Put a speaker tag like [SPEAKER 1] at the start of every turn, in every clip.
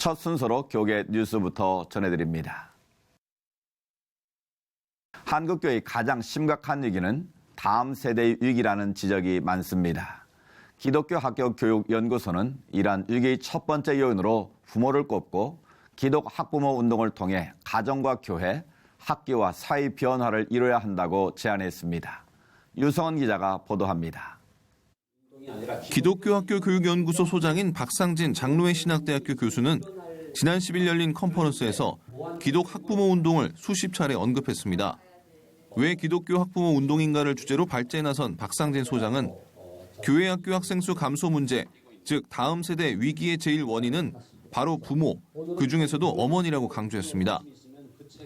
[SPEAKER 1] 첫 순서로 교계 뉴스부터 전해드립니다. 한국교회의 가장 심각한 위기는 다음 세대의 위기라는 지적이 많습니다. 기독교 학교 교육 연구소는 이러한 위기의 첫 번째 요인으로 부모를 꼽고 기독 학부모 운동을 통해 가정과 교회, 학교와 사회 변화를 이뤄야 한다고 제안했습니다. 유성원 기자가 보도합니다.
[SPEAKER 2] 기독교 학교 교육연구소 소장인 박상진 장로회 신학대학교 교수는 지난 10일 열린 컨퍼런스에서 기독 학부모 운동을 수십 차례 언급했습니다. 왜 기독교 학부모 운동인가를 주제로 발제에 나선 박상진 소장은 교회 학교 학생 수 감소 문제, 즉 다음 세대 위기의 제일 원인은 바로 부모, 그 중에서도 어머니라고 강조했습니다.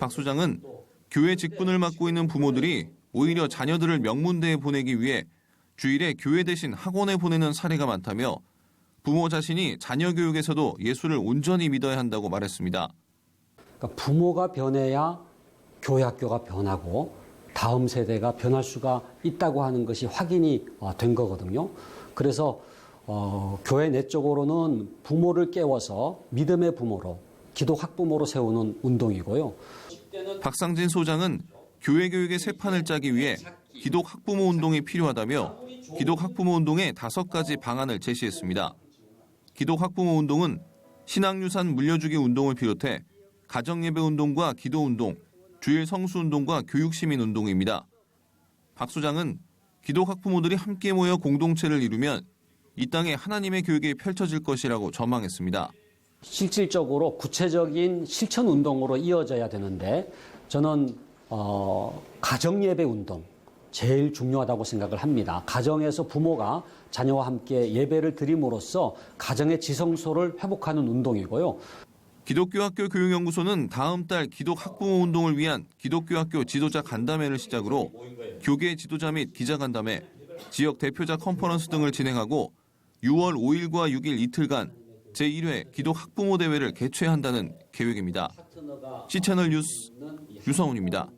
[SPEAKER 2] 박 소장은 교회 직분을 맡고 있는 부모들이 오히려 자녀들을 명문대에 보내기 위해 주일에 교회 대신 학원에 보내는 사례가 많다며 부모 자신이 자녀 교육에서도 예수를 온전히 믿어야 한다고 말했습니다.
[SPEAKER 3] 그러니까 부모가 변해야 교회 학교가 변하고 다음 세대가 변할 수가 있다고 하는 것이 확인이 어, 된 거거든요. 그래서 어, 교회 내적으로는 부모를 깨워서 믿음의 부모로 기독 학부모로 세우는 운동이고요.
[SPEAKER 2] 박상진 소장은 교회 교육의 새 판을 짜기 위해 기독 학부모 운동이 필요하다며 기독 학부모 운동의 다섯 가지 방안을 제시했습니다. 기독 학부모 운동은 신앙유산 물려주기 운동을 비롯해 가정예배 운동과 기도 운동, 주일 성수 운동과 교육시민 운동입니다. 박 소장은 기독 학부모들이 함께 모여 공동체를 이루면 이 땅에 하나님의 교육이 펼쳐질 것이라고 전망했습니다.
[SPEAKER 3] 실질적으로 구체적인 실천 운동으로 이어져야 되는데 저는 어, 가정 예배 운동 제일 중요하다고 생각을 합니다. 가정에서 부모가 자녀와 함께 예배를 드림으로써 가정의 지성소를 회복하는 운동이고요.
[SPEAKER 2] 기독교 학교 교육연구소는 다음 달 기독 학부모 운동을 위한 기독교 학교 지도자 간담회를 시작으로 교계 지도자 및 기자 간담회, 지역 대표자 컨퍼런스 등을 진행하고 6월 5일과 6일 이틀간 제1회 기독 학부모 대회를 개최한다는 계획입니다. C채널 뉴스 유성훈입니다.